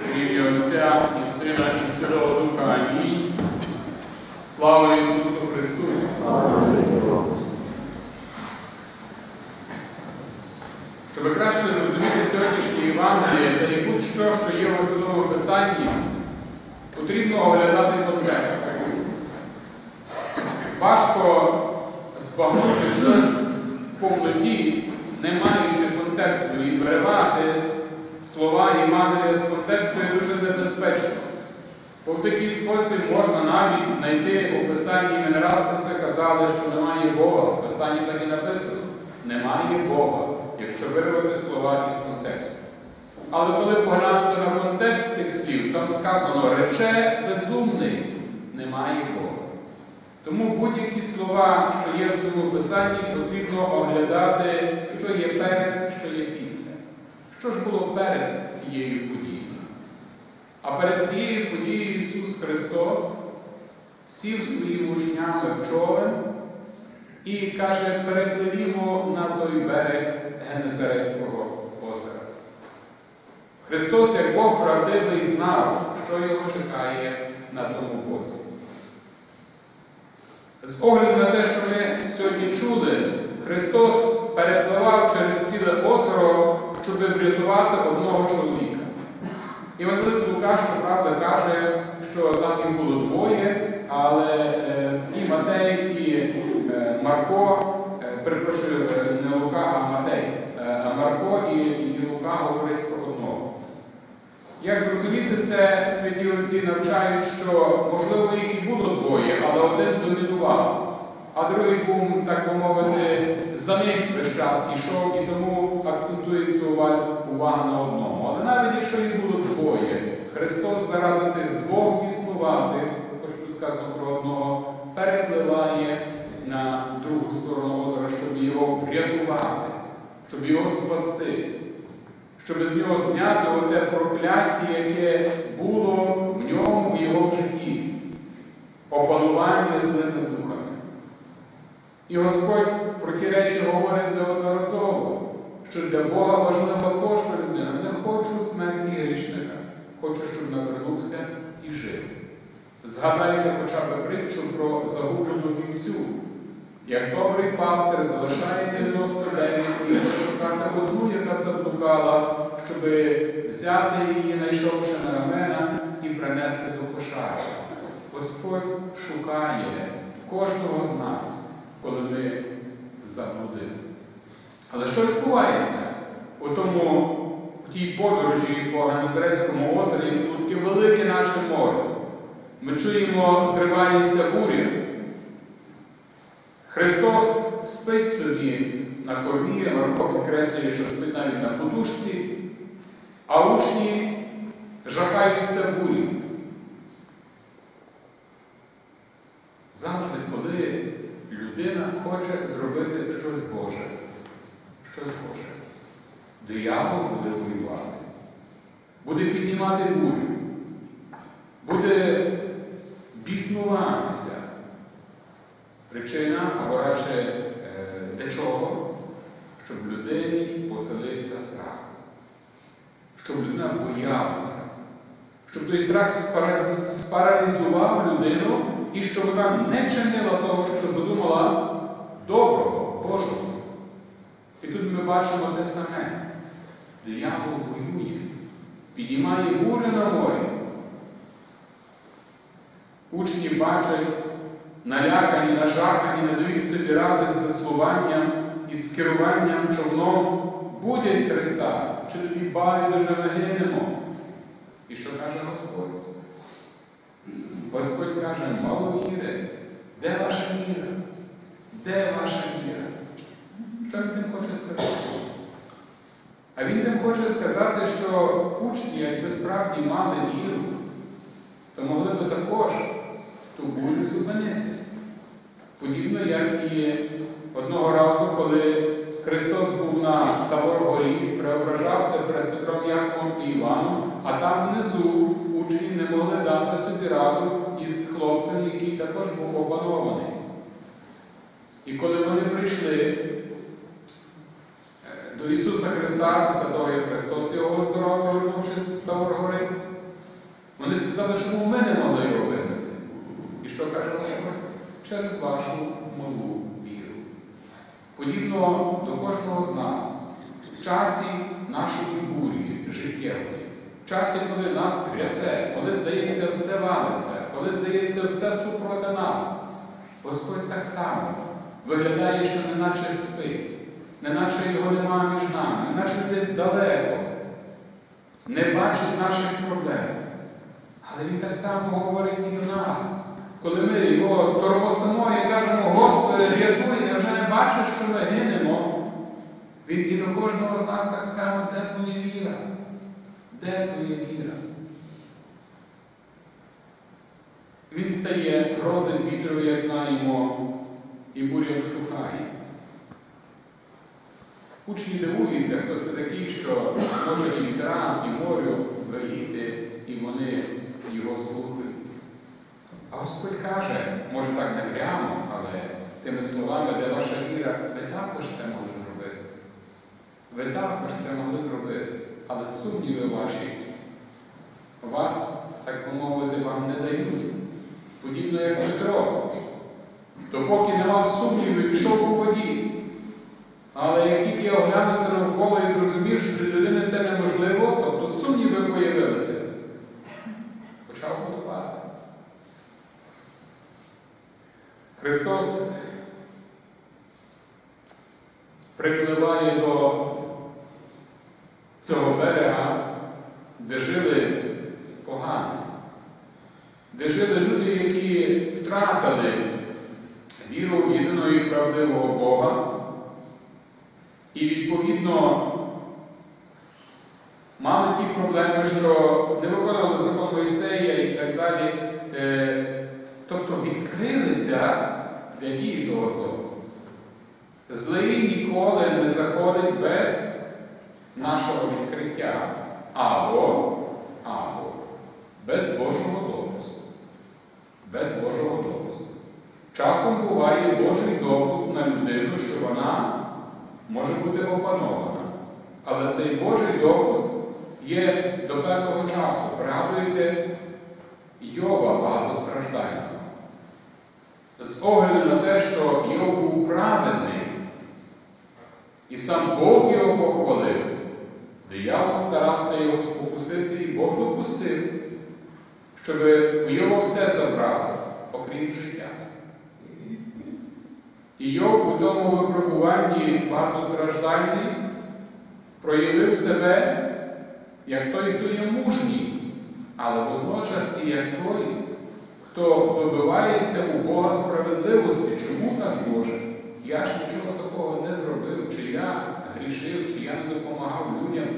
В Отця і Сина, і Святого Духа. Амінь. Слава Ісусу Христу! Щоб краще зрозуміти сьогоднішнє Євангеліє та і будь-що, що є у Святому Писанні, потрібно оглядати контекст. Важко збагнути щось по плоті, не маючи контексту, і виривати слова Євангелія з контексту є дуже небезпечно. Бо в такий спосіб можна навіть знайти у Писанні, ми не раз про це казали, що немає Бога. В Писанні так і написано. Немає Бога, якщо вирвати слова із контексту. Але коли поглянути на контекст тих слів, там сказано рече безумний, немає Бога. Тому будь-які слова, що є в цьому писанні, потрібно оглядати, що є перед, що є після. Що ж було перед цією подією? А перед цією подією Ісус Христос сів своїми учнями в човен і каже, перепливімо на той берег Генезарецького озера. Христос, як Бог правдивий, знав, що його чекає на тому боці. З огляду на те, що ми сьогодні чули, Христос перепливав через ціле озеро, щоб врятувати одного чоловіка. Івангелист Лука, що правда, каже, що там їх було двоє, але е, і Матей, і е, Марко, е, перепрошую, не Лука, а Матей, а Марко і, і Лука говорить про одного. Як зрозуміти це, святі отці навчають, що можливо їх і було двоє, але один домінував, а другий був, так би мовити, за ним весь час йшов, і тому акцентується увага, на одному. Але навіть якщо їх було двоє, Христос заради тих двох існувати, хоч тут про одного, перепливає на другу сторону озера, щоб його врятувати, щоб його спасти щоб з нього зняти оте прокляття, яке було в ньому, в його житті, опанування злими духами. І Господь про ті речі говорить неодноразово, що для Бога важлива кожна людина. Не хочу смерті грішника, хочу, щоб навернувся і жив. Згадайте хоча б притчу про загублену вівцю. Як добрий пастир залишає 99 і шукати одну, яка заблукала, щоб взяти її, знайшовши на рамена, і принести до кошара. Господь шукає кожного з нас, коли ми заблудили. Але що відбувається у тому, в тій подорожі по Генезарецькому озері, тут таке велике наше море? Ми чуємо, зривається буря. Христос спить собі на кормі, Марко підкреслює, що спить навіть на подушці, а учні жахаються бурі. Завжди, коли людина хоче зробити щось Боже, щось Боже, диявол буде воювати, буде піднімати бурю, буде біснуватися. Причина, або радше для чого? Щоб людині поселився страх, щоб людина боялася, щоб той страх спаралізував людину і щоб вона не чинила того, що задумала доброго, Божого. І тут ми бачимо те саме. Диявол воює, піднімає бурю на морі. Учні бачать налякані, нажахані, не дають собі ради з веслуванням і з керуванням човном, будять Христа, чи тобі байдуже ми гинемо. І що каже Господь? Господь каже, мало віри, де ваша віра? Де ваша віра? Що він тим хоче сказати? А він тим хоче сказати, що учні, якби справді мали віру, то могли би також ту бурю зупинити. Подібно, як і одного разу, коли Христос був на Тавор-горі, преображався перед Петром Яковом і Іваном, а там внизу учні не могли дати собі раду із хлопцем, який також був опанований. І коли вони прийшли до Ісуса Христа, як Христос його оздоровив, вернувшись з Тавор-гори, сказали, чому ми не могли його вигнати. І що каже Господь? Через вашу малу віру. Подібно до кожного з нас, в часі нашої бурі життєвої, в часі, коли нас трясе, коли здається, все валиться, коли здається, все супроти нас, Господь так само виглядає, що неначе спить, неначе його нема між нами, неначе десь далеко, не бачить наших проблем. Але Він так само говорить і до нас. Коли ми його тормосимо і кажемо, Господи, рятуй, я вже не бачу, що ми гинемо. Він і до кожного з нас так скаже, де твоя віра? Де твоя віра? Він стає, грозить вітрою, як знаємо, і буря вщухає. Учні дивуються, хто це такий, що може і вітрам, і морю веліти, і вони його слухають. А Господь каже, може так не прямо, але тими словами, де ваша віра, ви також це могли зробити. Ви також це могли зробити, але сумніви ваші вас, так би мовити, вам не дають. Подібно як Петро. Допоки не мав сумнівів, пішов у воді. Але як тільки я оглянувся навколо і зрозумів, що для людини це неможливо, тобто сумніви появилися, почав готувати. Христос припливає до цього берега, де жили погані, де жили люди, які втратили віру в єдиного і правдивого Бога, і відповідно мали ті проблеми, що не виконували закон Мойсея і так далі. Е, Тобто відкрилися для дії того слова. Злий ніколи не заходить без нашого відкриття або, або без Божого допуску. Без Божого допуску. Часом буває Божий допуск на людину, що вона може бути опанована. Але цей Божий допуск є до певного часу. Пригадуєте Йова багатостраждального. З огляду на те, що Йов був праведний, і сам Бог його похвалив, диявол старався його спокусити, і Бог допустив, щоб у Його все забрало, окрім життя. І Йов у тому випробуванні багатостраждальний проявив себе як той, хто є мужній, але водночас і як той, хто добивається у Бога справедливості. Чому так Боже? Я ж нічого такого не зробив, чи я грішив, чи я не допомагав людям,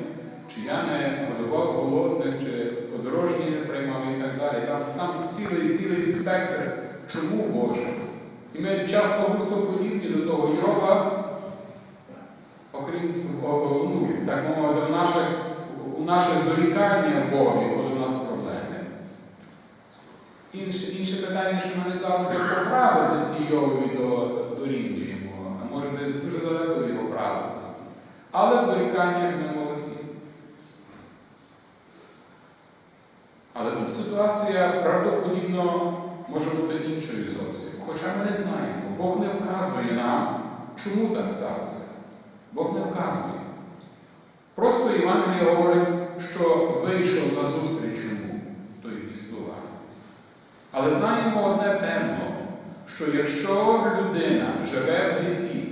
чи я не годував голодних, чи подорожні не приймав і так далі. Там, там цілий цілий спектр, чому Боже? І ми часто густо подібні до того Йова, окрім ну, так мовити, в наших, у наших доріканнях Богові, коли у нас проблеми. Інше, інше питання, що ми не завжди по праведності Йовові дорівнюємо, а може десь дуже далеко від його праведності. Але в доріканнях ми молодці. Але тут ситуація правдоподібно може бути іншою зовсім. Хоча ми не знаємо, Бог не вказує нам, чому так сталося. Бог не вказує. Просто Євангеліє говорить, що вийшов на зустріч йому той слова. Але знаємо одне певно, що якщо людина живе в грісі,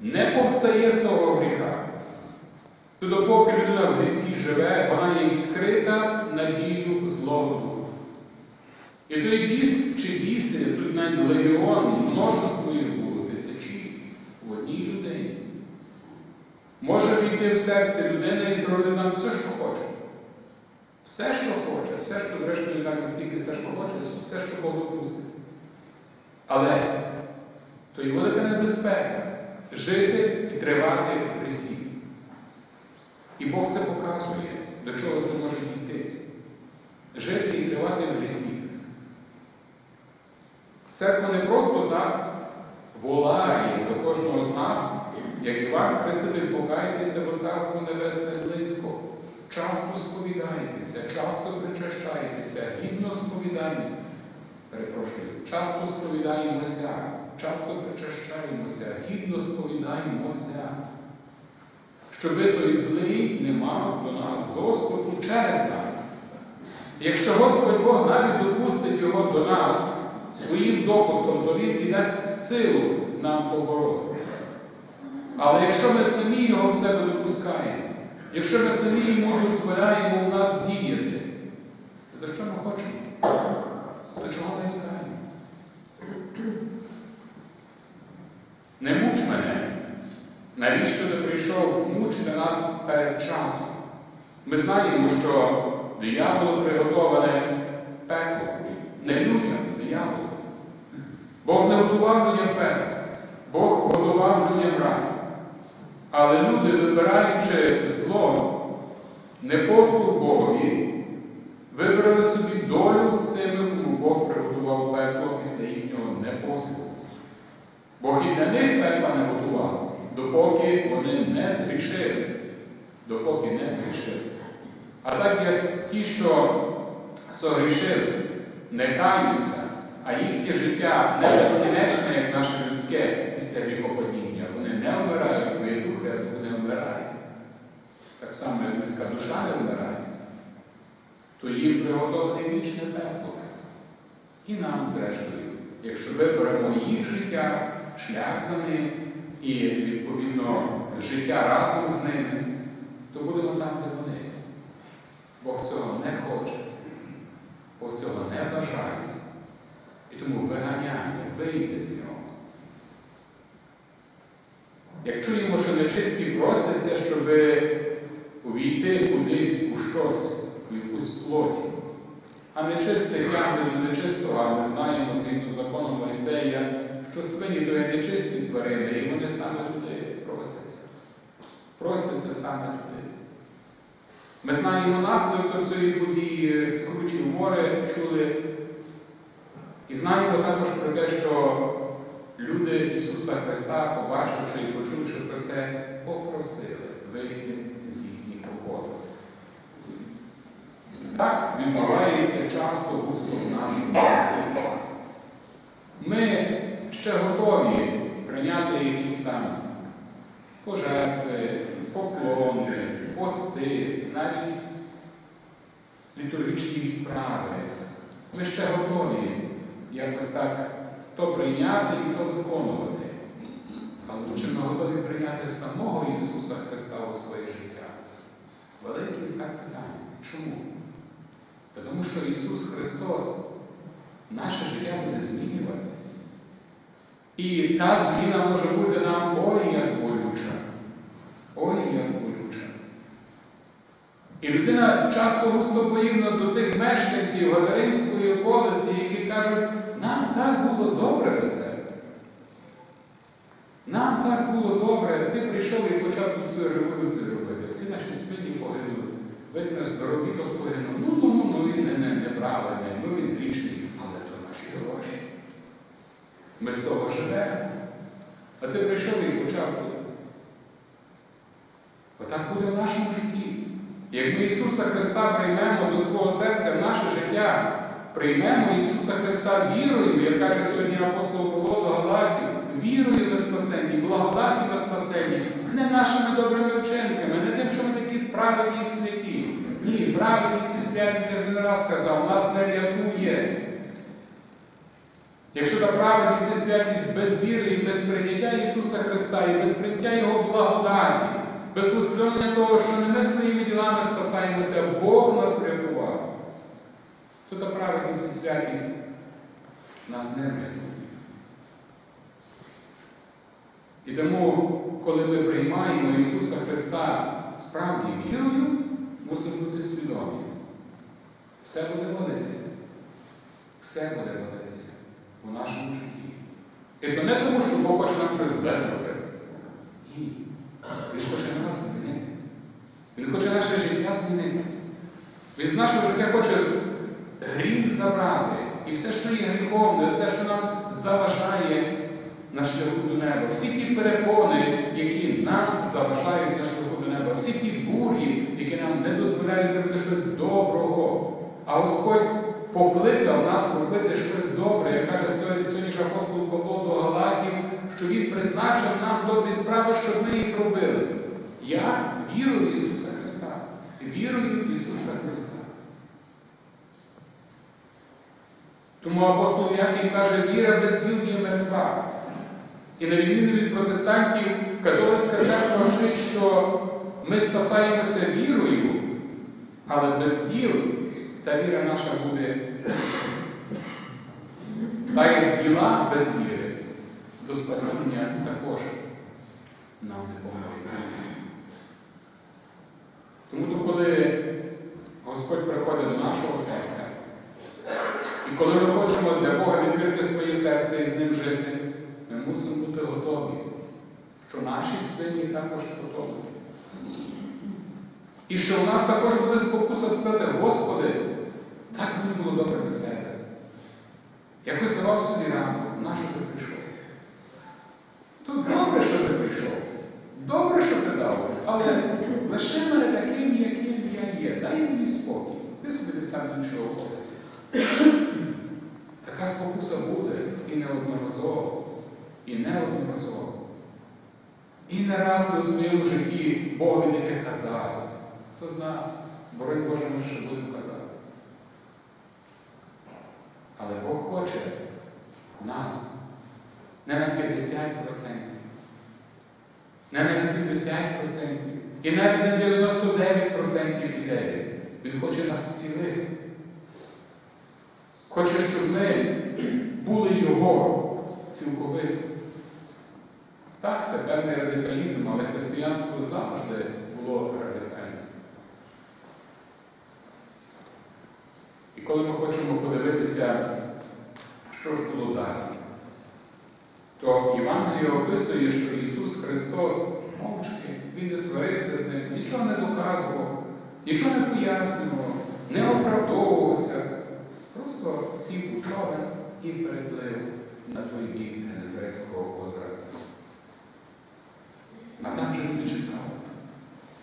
не повстає з того гріха, то допоки людина в грісі живе, вона є відкрита на дію злого. І той біс чи біси, тут навіть легіон, множество їх було тисячі в одній людині. Може війти в серце людини і зробити нам все, що хоче. Все, що хоче, все, що зрештою так настільки все, що хоче, все, що Бог допустить. Але то є велика небезпека жити і тривати в грісі. І Бог це показує, до чого це може дійти. Жити і тривати в грісі. Церква не просто так волає до кожного з нас, як Іван Хреститель, покайтеся, бо Царство Небесне близько. часто сповідайтеся, часто причащайтеся, гідно сповідання. Перепрошую, часто сповідаємося, часто причащаємося, гідно сповідаємося, щоби той злий не мав до нас доступу через нас. Якщо Господь Бог навіть допустить його до нас своїм допуском, то Він і дасть силу нам побороти. Але якщо ми самі його в себе допускаємо, якщо ми самі йому дозволяємо у нас діяти, то до що ми хочемо? До чого нарікаємо? Не муч мене. Навіщо ти прийшов мучити нас перед часом? Ми знаємо, що дияволу приготоване пекло. Не людям, дияволу. Бог не готував людям пекло. Бог готував людям рай. Але люди, вибираючи зло, не послуг Богові, вибрали собі долю з тими, кому Бог приготував пекло після їхнього непослуху. Бог і для них пекла не готував, допоки вони не згрішили. Допоки не згрішили. А так як ті, що согрішили, не каються, а їхнє життя не безкінечне, як наше людське після гріхопадіння, вони не вмирають, бо є духи, не вмирає. Так само, як людська душа не вмирає, то їм приготовлене вічне пекло. І нам, зрештою, якщо виберемо їх життя, шлях за ним і, відповідно, життя разом з ними, то будемо там, де вони. Бог цього не хоче, Бог цього не бажає. І тому виганяє, вийде з нього. Як чуємо, що нечисті просяться, щоб увійти кудись у щось, у якусь плоті. А нечисте тягне до нечистого, а ми знаємо згідно закону Мойсея, що свині то є нечисті тварини, і вони саме туди просяться. Просяться саме туди. Ми знаємо наслідок цієї події, скручі море чули. І знаємо також про те, що люди Ісуса Христа, побачивши і почувши про це, попросили вийти з їхніх околиць. Так відбувається часто густо в нашому житті. Ми ще готові прийняти якісь там пожертви, поклони, пости, навіть літургічні вправи. Ми ще готові якось так то прийняти і то виконувати. Але чи ми готові прийняти самого Ісуса Христа у своє життя? Великий знак питання. Чому? Та Тому що Ісус Христос наше життя буде змінювати. І та зміна може бути нам ой як болюча. Ой як болюча. І людина часто густо до тих мешканців Гадаринської околиці, які кажуть, нам так було добре без тебе. Нам так було добре, ти прийшов і почав цю революцію робити. Всі наші свині погинули. Весь наш заробіток погинув. Ну, ну, ну, ну він не, не, неправильний, ну він грішний, але то наші гроші. Ми з того живемо. А ти прийшов і почав. Отак буде в нашому житті. Як ми Ісуса Христа приймемо до свого серця в наше життя, приймемо Ісуса Христа вірою, як каже сьогодні апостол Павло до Галатів, вірою на спасенні, благодаті на спасенні, не нашими добрими вчинками, не тим, що ми такі праведні і святі. Ні, праведність і святість, я вже не раз казав, нас не рятує. Якщо та праведність і святість без віри і без прийняття Ісуса Христа і без прийняття Його благодаті, без усвідомлення того, що не ми своїми ділами спасаємося, Бог нас врятував, то та праведність і святість нас не врятує. І тому, коли ми приймаємо Ісуса Христа справді вірою, мусимо бути свідомі. Все буде валитися. Все буде валитися у нашому житті. І то не тому, що Бог хоче нам щось зле зробити. Він хоче нас змінити. Він хоче наше життя змінити. Він з нашого життя хоче гріх забрати. І все, що є гріховне, все, що нам заважає на шляху до неба, всі ті перепони, які нам заважають на шляху до неба, всі ті бурі, які нам не дозволяють робити щось доброго. А Господь покликав нас робити щось добре, як каже сьогодні апостол Павло до Галатів, що Він призначив нам добрі справи, щоб ми їх робили. Я вірую в Ісуса Христа. Вірую в Ісуса Христа. Тому апостол Яків каже, віра без діл є мертва. І на відміну від протестантів, католицька церква вчить, що ми спасаємося вірою, але без діл та віра наша буде. Та як діла без віри до спасіння також нам не поможуть. Тому то, коли Господь приходить до нашого серця, і коли ми хочемо для Бога відкрити своє серце і з ним жити, ми мусимо бути готові, що наші свині також потонуть. І що в нас також буде спокуса сказати, Господи, так мені було добре без тебе. Якось давав собі рану, на що ти прийшов? То добре, що ти прийшов. Добре, що ти дав, але лише мене таким, яким я є. Дай мені спокій. Ти собі сам іншого ходиться. Така спокуса буде і неодноразово, і неодноразово. І не раз ми у своєму житті Богові таке казали. Хто знає, борони Боже, може ще будемо казати. Але Бог хоче нас не на 50%, не на 80% і навіть на 99% ідеї. Він хоче нас цілих. Хоче, щоб ми були Його цілковито. Так, це певний радикалізм, але християнство завжди було радикальним. І коли ми хочемо подивитися, що ж було далі, то Євангеліє описує, що Ісус Христос мовчки, Він не сварився з ним, нічого не доказував, нічого не пояснював, не оправдовувався, просто сів у човен і переплив на той бік Генезарецького озера. А там же люди чекали.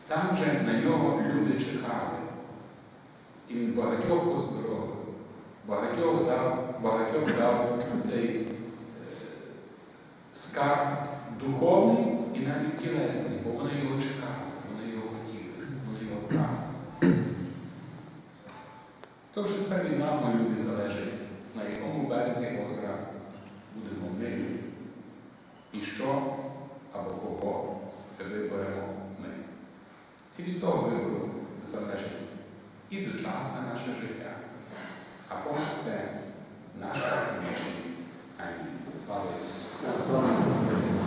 Там же на нього люди чекали. І він багатьох оздоровив, багатьох дав, багатьох дав цей скарб духовний і навіть тілесний, бо вони його чекали, вони його хотіли, вони його прагнули. То вже тепер від нам, люди, залежить, на якому березі озера будемо ми. І що або кого виберемо ми. І від того вибору залежить і дочасне наше життя, а понад все наша вічність. Амінь. Слава Ісусу Gracias.